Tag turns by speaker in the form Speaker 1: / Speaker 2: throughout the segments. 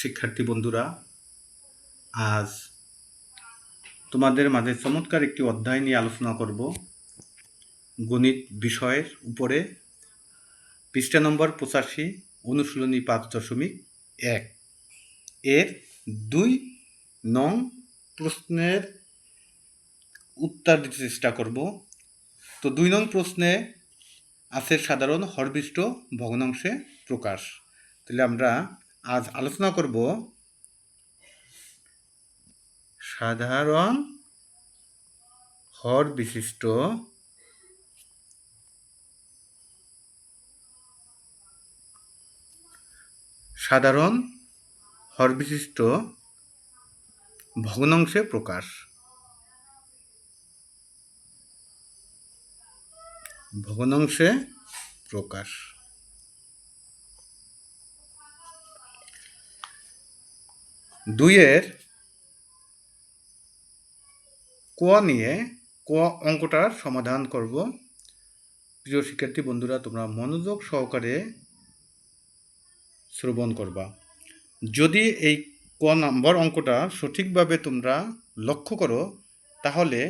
Speaker 1: শিক্ষার্থী বন্ধুরা, আজ তোমাদের মাঝে চমৎকার একটি অধ্যায় নিয়ে আলোচনা করব। গণিত বিষয়ের উপরে পৃষ্ঠা নম্বর পঁচাশি, অনুশীলনী পাঁচ দশমিক এক। এর দুই নং প্রশ্নের উত্তর দিতে চেষ্টা করব। তো দুই নং প্রশ্নে আছে সাধারণ হরবিষ্ট ভগ্নাংশে প্রকাশ। তাহলে আমরা আজ আলোচনা করব সাধারণ হর বিশিষ্ট সাধারণ হর বিশিষ্ট ভগ্নাংশে প্রকাশ। ভগ্নাংশে প্রকাশ। দুইয়ের ক নিয়ে ক অঙ্কটার সমাধান করব। প্রিয় শিক্ষার্থী বন্ধুরা, তোমরা মনোযোগ সহকারে শ্রবণ করবা। যদি এই ক নম্বর অঙ্কটা সঠিকভাবে তোমরা লক্ষ্য করো, তাহলে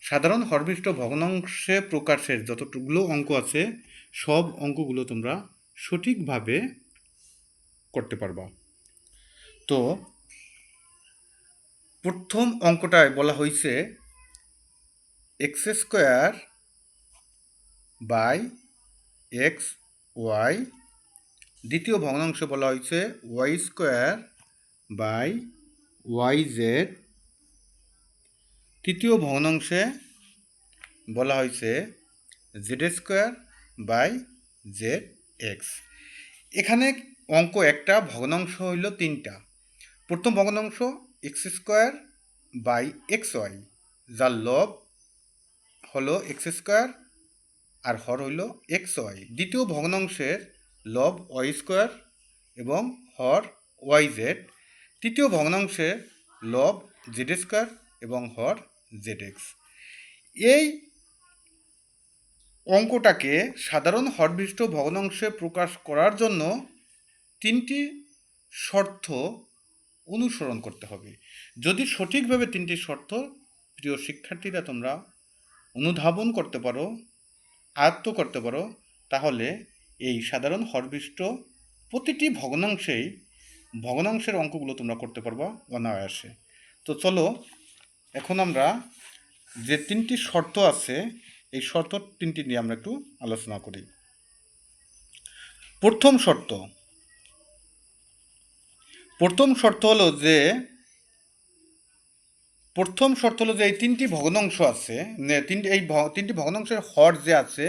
Speaker 1: সাধারণ হরমিষ্ট ভগ্নাংশে প্রকাশের যতটুকুলো অঙ্ক আছে, সব অঙ্কগুলো তোমরা সঠিকভাবে করতে পারবা। তো প্রথম অঙ্কটায় বলা হয়েছে X square by X Y দ্বিতীয় ভগ্নাংশ বলা হয়েছে Y square by Y Z তৃতীয় ভগ্নাংশে বলা হয়েছে Z square by Z X এখানে অঙ্ক একটা, ভগ্নাংশ হইল তিনটা। প্রথম ভগ্নাংশ X square by X Y, যার লব হলো এক্স স্কোয়ার আর হর হইল এক্স ওয়াই। দ্বিতীয় ভগ্নাংশের লব ওয়াই স্কোয়ার এবং হর ওয়াই জেড। তৃতীয় ভগ্নাংশের লব জেড স্কোয়ার এবং হর জেড এক্স। এই অঙ্কটাকে সাধারণ হরবিষ্ট ভগ্নাংশে প্রকাশ করার জন্য তিনটি শর্ত অনুসরণ করতে হবে। যদি সঠিকভাবে তিনটি শর্ত, প্রিয় শিক্ষার্থীরা তোমরা অনুধাবন করতে পারো, আয়ত্ত করতে পারো, তাহলে এই সাধারণ হরবিষ্ট প্রতিটি ভগ্নাংশেই ভগ্নাংশের অঙ্কগুলো তোমরা করতে পারবা অনায়াসে। তো চলো, এখন আমরা যে তিনটি শর্ত আছে, এই শর্ত তিনটি নিয়ে আমরা একটু আলোচনা করি। প্রথম শর্ত প্রথম শর্ত হলো যে, প্রথম শর্ত হলো যে এই তিনটি ভগ্নাংশ আছে তিনটি, এই তিনটি ভগ্নাংশের হর যে আছে,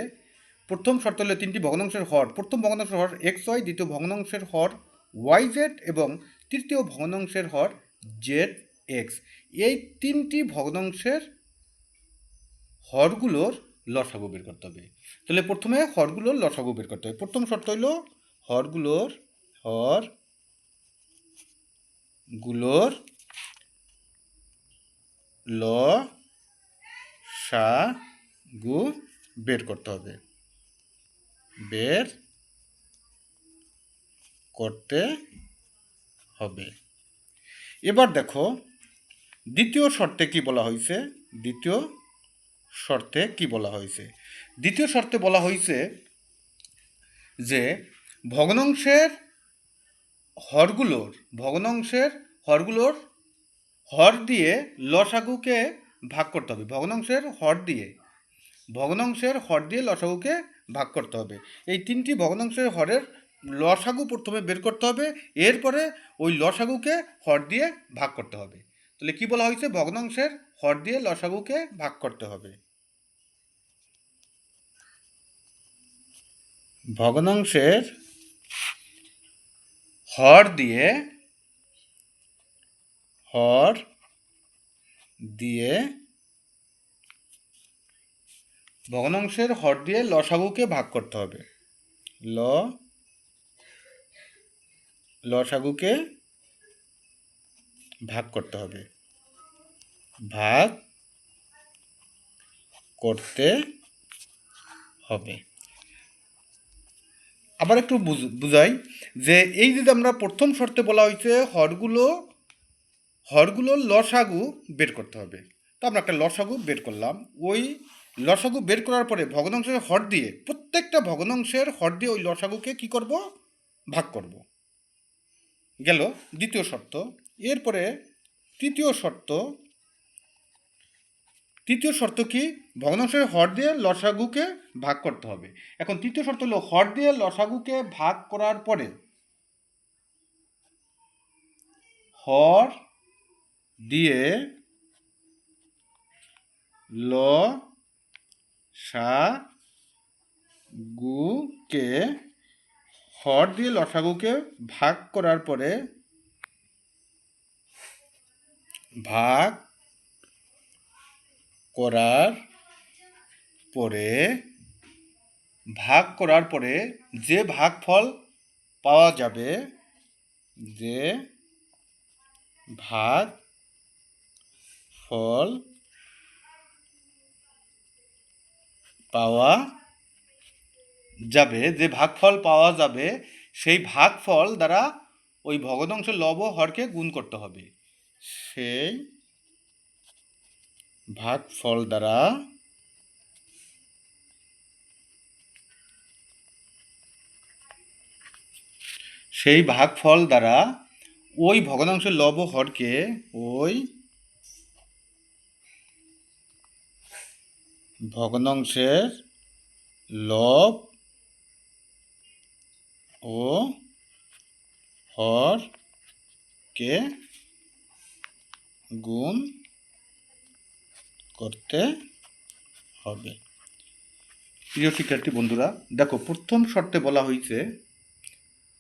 Speaker 1: প্রথম শর্ত হলো তিনটি ভগ্নাংশের হর। প্রথম ভগ্নাংশের হর এক্স ওয়াই দ্বিতীয় ভগ্নাংশের হর ওয়াই জেড এবং তৃতীয় ভগ্নাংশের হর জেড এক্স এই তিনটি ভগ্নাংশের হরগুলোর লসাগু বের করতে হবে। তাহলে প্রথমে হরগুলোর লসাগু বের করতে হবে। প্রথম শর্ত হইল হরগুলোর হর গুলোর ল, সা, গু বের করতে হবে। বের করতে হবে। এবার দেখো, দ্বিতীয় শর্তে কি বলা হয়েছে? দ্বিতীয় শর্তে কি বলা হয়েছে? দ্বিতীয় শর্তে বলা হয়েছে যে ভগ্নাংশের হরগুলোর, ভগ্নাংশের হরগুলোর হর দিয়ে লসাগুকে ভাগ করতে হবে। ভগ্নাংশের হর দিয়ে, ভগ্নাংশের হর দিয়ে লসাগুকে ভাগ করতে হবে। এই তিনটি ভগ্নাংশের হরের লসাগু প্রথমে বের করতে হবে, এরপরে ওই লসাগুকে হর দিয়ে ভাগ করতে হবে। তাহলে কি বলা হয়েছে? ভগ্নাংশের হর দিয়ে লসাগুকে ভাগ করতে হবে। ভগ্নাংশের হর দিয়ে হর দিয়ে, ভগ্নাংশের হর দিয়ে লসাগুকে ভাগ করতে হবে। ল, লসাগুকে ভাগ করতে হবে। ভাগ করতে হবে। আবার একটু বুঝ- বুঝাই যে এই যে আমরা প্রথম শর্তে বলা হয়েছে হরগুলো, হরগুলোর লসাগু বের করতে হবে। তো আমরা একটা লসাগু বের করলাম। ওই লসাগু বের করার পরে ভগ্নাংশের হর দিয়ে, প্রত্যেকটা ভগ্নাংশের হর দিয়ে ওই লসাগুকে কি করব? ভাগ করব। গেল দ্বিতীয় শর্ত। এরপরে তৃতীয় শর্ত তৃতীয় শর্ত কি? ভগ্নাংশের হর দিয়ে লসাগুকে ভাগ করতে হবে। এখন তৃতীয় শর্ত হলো হর দিয়ে লসাগুকে ভাগ করার পরে হর দিয়ে ল সা গুকে হর দিয়ে লসাগুকে ভাগ করার পরে ভাগ করার পরে, ভাগ করার পরে যে ভাগফল পাওয়া যাবে, যে ভাগ ফল পাওয়া যাবে, যে ভাগফল পাওয়া যাবে, সেই ভাগফল দ্বারা ওই ভগ্নাংশ লব হরকে গুণ করতে হবে। সেই ভাগফল দ্বারা সেই ভাগফল দ্বারা ওই ভগ্নাংশের লব হরকে ওই ভগ্নাংশের লব ও হরকে গুণ করতে হবে। প্রিয় শিক্ষার্থী বন্ধুরা, দেখো, প্রথম শর্তে বলা হয়েছে,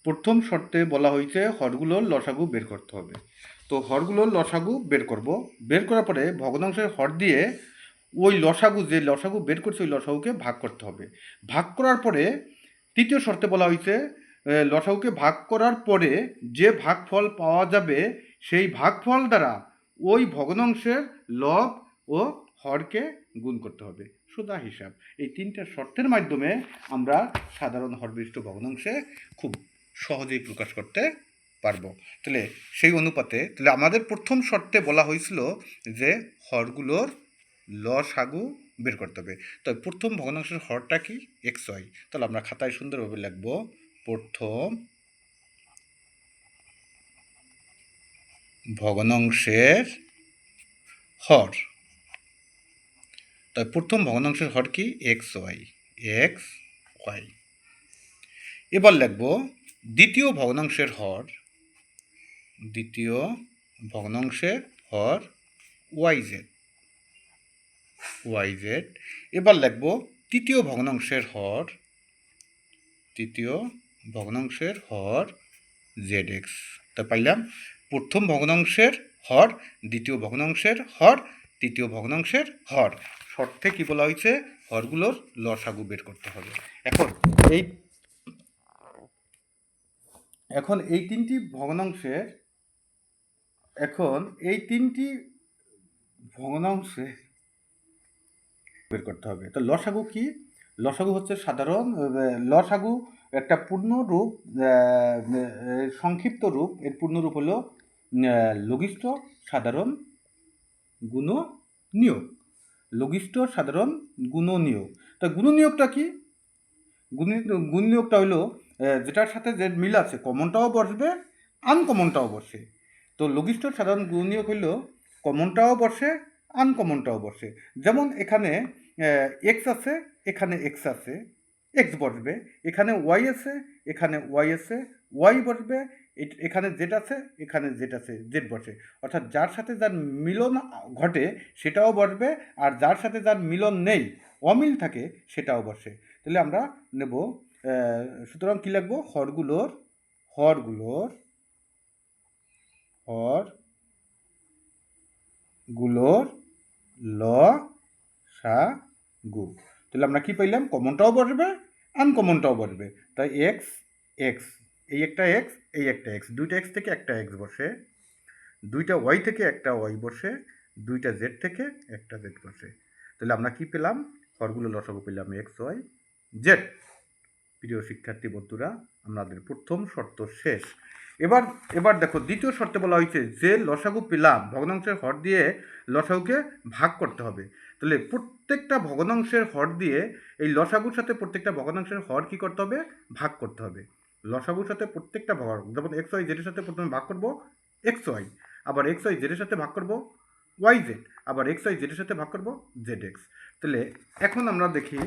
Speaker 1: প্রথম শর্তে বলা হয়েছে হরগুলোর লসাগু বের করতে হবে। তো হরগুলোর লসাগু বের করব। বের করার পরে ভগ্নাংশের হর দিয়ে ওই লসাগু, যে লসাগু বের করছে ওই লসাগুকে ভাগ করতে হবে। ভাগ করার পরে তৃতীয় শর্তে বলা হয়েছে লসাগুকে ভাগ করার পরে যে ভাগফল পাওয়া যাবে, সেই ভাগফল দ্বারা ওই ভগ্নাংশের লব ও হরকে গুণ করতে হবে। সোজা হিসাব। এই তিনটা শর্তের মাধ্যমে আমরা সাধারণ হরবিষ্ট ভগ্নাংশে খুব সহজেই প্রকাশ করতে পারব। তাহলে সেই অনুপাতে তাহলে আমাদের প্রথম শর্তে বলা হয়েছিল যে হরগুলোর লসাগু বের করতে হবে। তো প্রথম ভগ্নাংশের হরটা কি? X Y. তাহলে আমরা খাতায় সুন্দরভাবে লিখব প্রথম ভগ্নাংশের হর। তাই প্রথম ভগ্নাংশের হর কি? এক্স ওয়াই এক্স ওয়াই এবার লিখব, দ্বিতীয় ভগ্নাংশের হর দ্বিতীয় ভগ্নাংশের হর ওয়াই জেড ওয়াই জেড এবার লিখব, তৃতীয় ভগ্নাংশের হর তৃতীয় ভগ্নাংশের হর জেড এক্স তা পাইলাম, প্রথম ভগ্নাংশের হর দ্বিতীয় ভগ্নাংশের হর তৃতীয় ভগ্নাংশের হর শর্তে কি বলা হয়েছে? হরগুলোর লসাগু বের করতে হবে। এখন এই এখন এই তিনটি ভগ্নাংশের এখন এই তিনটি ভগ্নাংশে বের করতে হবে। তো লসাগু কি? লসাগু হচ্ছে সাধারণ লসাগু একটা পূর্ণ রূপ সংক্ষিপ্ত রূপ। এর পূর্ণ রূপ হলো লঘিষ্ঠ, সাধারণ গুণ নিয়োগ লঘিষ্ঠ, সাধারণ গুণ নিয়োগ তা গুণ নিয়োগটা কি? গুণ গুণ নিয়োগটা হলো যেটার সাথে যে মিল আছে কমনটাও বসবে আনকমনটাও বসে তো লঘিষ্ঠ, সাধারণ গুণ নিয়োগ হলো কমনটাও বসে আনকমনটাও বসে যেমন এখানে এক্স আছে, এখানে এক্স আছে এক্স বসবে এখানে ওয়াই আছে, এখানে ওয়াই আছে ওয়াই বসবে এখানে জেড আছে, এখানে জেড আছে জেড বসে। অর্থাৎ যার সাথে যার মিলন ঘটে, সেটাও বসবে, আর যার সাথে যার মিলন নেই, অমিল থাকে, সেটাও বসে। তাহলে আমরা নেব সুতরাং কী লিখব? হরগুলোর হরগুলোর হরগুলোর ল, সা, গু। তাহলে আমরা কি পাইলাম? কমনটাও বসবে আনকমনটাও বসবে। তাই এক্স এক্স এই একটা এক্স এই একটা এক্স দুইটা এক্স থেকে একটা এক্স বসে, দুইটা ওয়াই থেকে একটা ওয়াই বসে, দুইটা জেড থেকে একটা জেড বসে। তাহলে আমরা কি পেলাম? হরগুলো লসাগু পেলাম এক্স ওয়াই জেড প্রিয় শিক্ষার্থী বন্ধুরা, আমাদের প্রথম শর্ত শেষ। এবার এবার দেখো, দ্বিতীয় শর্তে বলা হয়েছে, যে লসাগু পেলাম, ভগ্নাংশের হর দিয়ে লসাগুকে ভাগ করতে হবে। তাহলে প্রত্যেকটা ভগ্নাংশের হর দিয়ে এই লসাগুর সাথে প্রত্যেকটা ভগ্নাংশের হর কি করতে হবে? ভাগ করতে হবে। লসাগুর সাথে প্রত্যেকটা ভগ যেমন এক্স ওয়াই জেডের সাথে প্রথমে ভাগ করব এক্স ওয়াই আবার এক্স ওয়াই জেডের সাথে ভাগ করব ওয়াই জেড আবার এক্স ওয়াই জেডের সাথে ভাগ করব জেড এক্স তাহলে এখন আমরা দেখি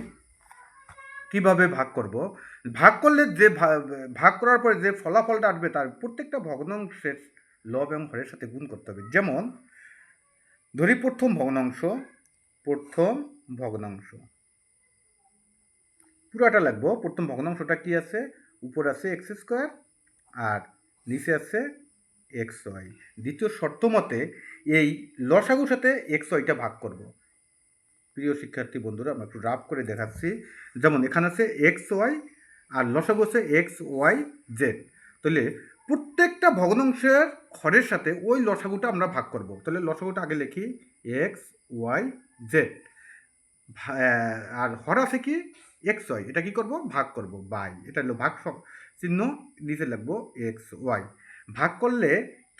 Speaker 1: কীভাবে ভাগ করব। ভাগ করলে যে ভাগ করার পরে যে ফলাফলটা আসবে তার প্রত্যেকটা ভগ্নাংশের লব এবং হরের সাথে গুণ করতে হবে। যেমন ধরি প্রথম ভগ্নাংশ প্রথম ভগ্নাংশ। পুরাটা লাগবো প্রথম ভগ্নাংশটা কি আছে? উপর আছে এক্স স্কোয়ার আর নিচে আছে এক্স ওয়াই। দ্বিতীয় শর্ত মতে এই লসাগুর সাথে এক্স ওয়াইটা ভাগ করব। প্রিয় শিক্ষার্থী বন্ধুরা, আমরা একটু রাফ করে দেখাচ্ছি। যেমন এখানে আছে এক্স ওয়াই আর লসাগু আছে এক্স ওয়াই জেড। তাহলে প্রত্যেকটা ভগ্নাংশের হরের সাথে ওই লসাগুটা আমরা ভাগ করব। তাহলে লসাগুটা আগে লিখি এক্স ওয়াই জেড। আর হর আছে কি? X Y. এটা কি করব? ভাগ করব। বাই। এটা হলো ভাগ চিহ্ন নিচে লিখব এক্স ওয়াই। ভাগ করলে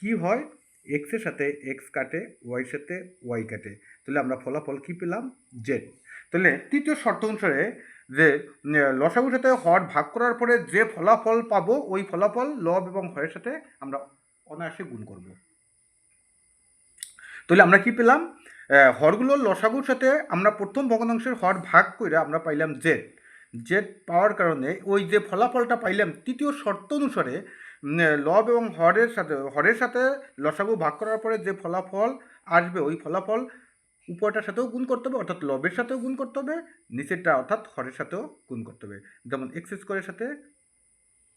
Speaker 1: কি হয়? এক্সের সাথে এক্স কাটে ওয়াইয়ের সাথে ওয়াই কাটে। তাহলে আমরা ফলাফল কি পেলাম? জেড। তাহলে তৃতীয় শর্ত অনুসারে যে লসাগুর সাথে হর ভাগ করার পরে যে ফলাফল পাবো, ওই ফলাফল লব এবং হরের সাথে আমরা অনায়াসে গুণ করব। তাহলে আমরা কি পেলাম? হরগুলোর লসাগুর সাথে আমরা প্রথম ভগ্নাংশের হর ভাগ করে আমরা পাইলাম জেড জেড পাওয়ার কারণে ওই যে ফলাফলটা পাইলাম তৃতীয় শর্ত অনুসারে লব এবং হরের সাথে হরের সাথে লসাগু ভাগ করার পরে যে ফলাফল আসবে ওই ফলাফল উপরটার সাথেও গুণ করতে হবে, অর্থাৎ লবের সাথেও গুণ করতে হবে, নিচেরটা অর্থাৎ হরের সাথেও গুণ করতে হবে। যেমন এক্স স্কোয়ারের সাথে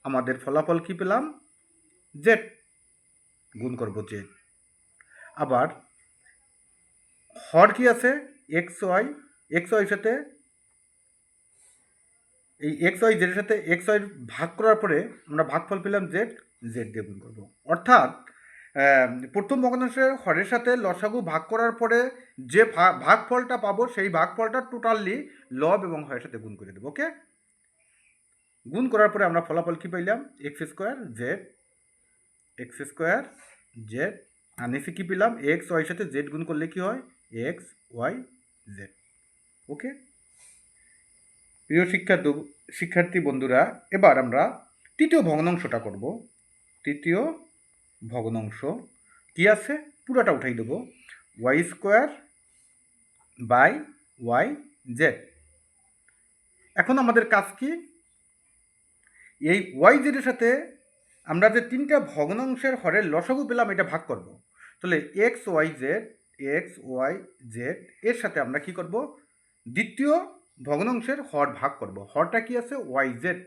Speaker 1: আমাদের ফলাফল কি পেলাম? জেড গুণ করব জেড আবার হর কি আছে? এক্স ওয়াই এক্স ওয়াইয়ের সাথে এই এক্স ওয়াই জেডের সাথে এক্স ওয়াই ভাগ করার পরে আমরা ভাগফল পেলাম জেড জেড দিয়ে গুণ করব। অর্থাৎ প্রথম ভগ্নাংশের হরের সাথে লসাগু ভাগ করার পরে যে ভাগফলটা পাবো সেই ভাগফলটা টোটালি লব এবং হরের সাথে গুণ করে দেবো, ওকে? গুণ করার পরে আমরা ফলাফল কি পাইলাম? X square Z X square Z আর নিচে কি পেলাম? এক্স ওয়াইয়ের সাথে জেড গুণ করলে কি হয়? X, Y, Z. ওকে? প্রিয় শিক্ষার্থী শিক্ষার্থী বন্ধুরা, এবার আমরা তৃতীয় ভগ্নাংশটা করব। তৃতীয় ভগ্নাংশ কি আছে? পুরোটা উঠাই দেবো। Y square by Y Z. এখন আমাদের কাজ কি? এই ওয়াই জেডের সাথে আমরা যে তিনটা ভগ্নাংশের হরের লসাগু পেলাম, এটা ভাগ করব। তাহলে X, Y, Z X, Y, Z, এর সাথে আমরা কি করব? দ্বিতীয় ভগ্নাংশের হর ভাগ করব। হরটা কি আছে? ওয়াই, জেড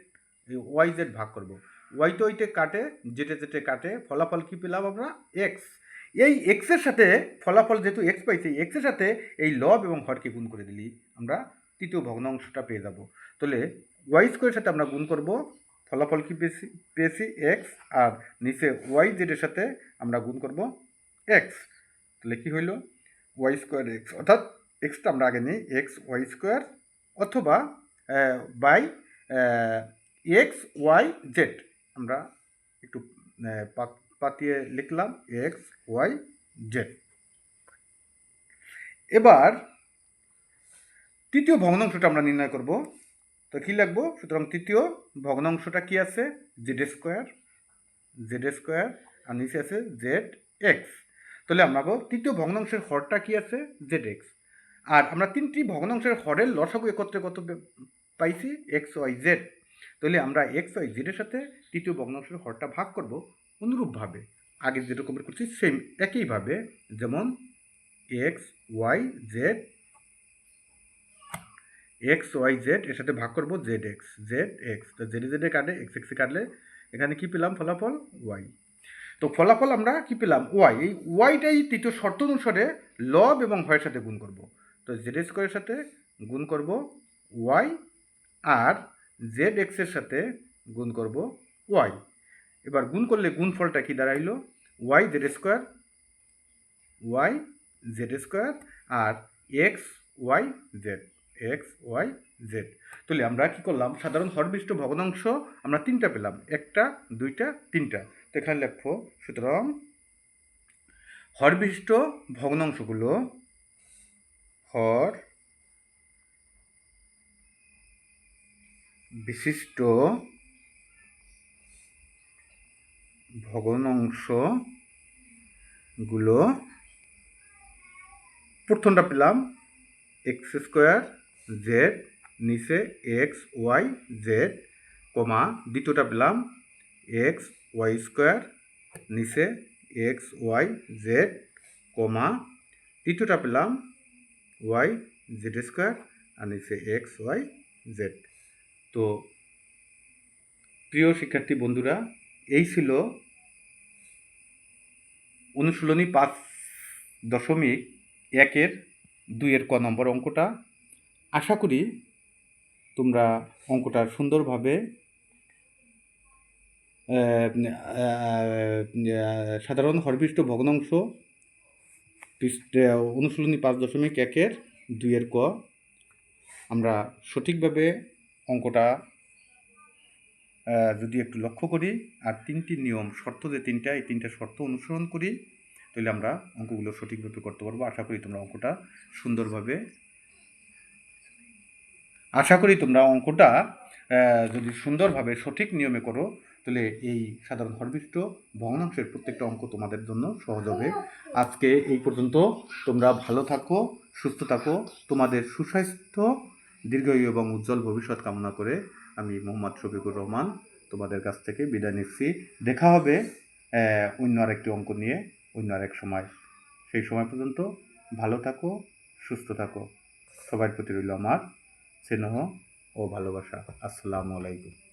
Speaker 1: ওয়াই, জেড ভাগ করব। ওয়াই তো ওইটে কাটে জেটে জেটে কাটে, ফলাফল কি পেলাম আমরা? এক্স। এই এক্সের সাথে ফলাফল যেহেতু এক্স পাইছি এক্সের সাথে এই লব এবং হরকে গুণ করে দিলি, আমরা তৃতীয় ভগ্নাংশটা পেয়ে যাব। তাহলে ওয়াই স্কোয়ারের সাথে আমরা গুণ করব, ফলাফল কি পেয়েছি? পেয়েছি এক্স, আর নিচে ওয়াই জেডের সাথে আমরা গুণ করব এক্স। তাহলে কি হইল? ওয়াই স্কোয়ার এক্স অর্থাৎ এক্সটা আমরা আগে নিই এক্স ওয়াই স্কোয়ার অথবা বাই এক্স ওয়াই জেড আমরা একটু পাতিয়ে লিখলাম এক্স ওয়াই জেড এবার তৃতীয় ভগ্নাংশটা আমরা নির্ণয় করব। তো কী লাগবো সুতরাং তৃতীয় ভগ্নাংশটা কি আছে? জেড স্কোয়ার জেড স্কোয়ার আর নিচে আছে জেড এক্স তাহলে আমরা তৃতীয় ভগ্নাংশের হরটা কি আছে? জেড এক্স আর আমরা তিনটি ভগ্নাংশের হরের লসাগু একত্রে কত পাইছি? এক্স ওয়াই জেড তাহলে আমরা এক্স ওয়াই জেডের সাথে তৃতীয় ভগ্নাংশের হরটা ভাগ করব অনুরূপভাবে। আগে যেরকম করছি সেম একইভাবে, যেমন x y z x y z এর সাথে ভাগ করব জেড এক্স জেড এক্স তো জেডে জেডে কাটে এক্স এক্সে কাটলে এখানে কি পেলাম? ফলাফল ওয়াই তো ফলাফল আমরা কি পেলাম? ওয়াই এই ওয়াইটাই তৃতীয় শর্ত অনুসারে লব এবং হয়ের সাথে গুণ করব। তো জেড স্কোয়ারের সাথে গুণ করব ওয়াই আর জেড এক্সের সাথে গুণ করব ওয়াই এবার গুণ করলে গুণফলটা কি দাঁড়াইলো? Y z square y z square আর x y z x y z তাহলে আমরা কি করলাম? সাধারণ হরবিষ্ট ভগ্নাংশ আমরা তিনটা পেলাম। একটা, দুইটা, তিনটা। এখানে লেখো সুতরাং হরবিষ্ট ভগ্নাংশগুলো হর বিশিষ্ট ভগ্নাংশগুলো, প্রথমটা পেলাম এক্স স্কোয়ার জেড, নিচে এক্স, ওয়াই, জেড, কমা, দ্বিতীয়টা পেলাম এক্স ওয়াই স্কোয়ার নিচে এক্স ওয়াই জেড কমা। তৃতীয়টা পেলাম ওয়াই জেড স্কোয়ার আর নিচে এক্স ওয়াই জেড তো প্রিয় শিক্ষার্থী বন্ধুরা, এই ছিল অনুশীলনী পাঁচ দশমিক একের দুইয়ের ক নম্বর অঙ্কটা। আশা করি তোমরা অঙ্কটা সুন্দরভাবে সাধারণ হরবিষ্ট ভগ্নাংশ অনুশীলনী পাঁচ দশমিক একের দুইয়ের ক। আমরা সঠিকভাবে অঙ্কটা যদি একটু লক্ষ্য করি, আর তিনটি নিয়ম, শর্ত যে তিনটা, এই তিনটা শর্ত অনুসরণ করি, তাহলে আমরা অঙ্কগুলো সঠিকভাবে করতে পারব। আশা করি তোমরা অঙ্কটা সুন্দরভাবে, আশা করি তোমরা অঙ্কটা যদি সুন্দরভাবে সঠিক নিয়মে করো তাহলে এই সাধারণ হরবিষ্ট ভগ্নাংশের প্রত্যেকটা অঙ্ক তোমাদের জন্য সহজ হবে। আজকে এই পর্যন্ত। তোমরা ভালো থাকো সুস্থ থাকো। তোমাদের সুস্বাস্থ্য দীর্ঘায়ু এবং উজ্জ্বল ভবিষ্যৎ কামনা করে আমি মোহাম্মদ শফিকুর রহমান তোমাদের কাছ থেকে বিদায় নিচ্ছি। দেখা হবে অন্য আরেকটি অঙ্ক নিয়ে অন্য আরেক সময়। সেই সময় পর্যন্ত ভালো থাকো সুস্থ থাকো। সবার প্রতি রইল আমার স্নেহ ও ভালোবাসা। আসসালামু আলাইকুম।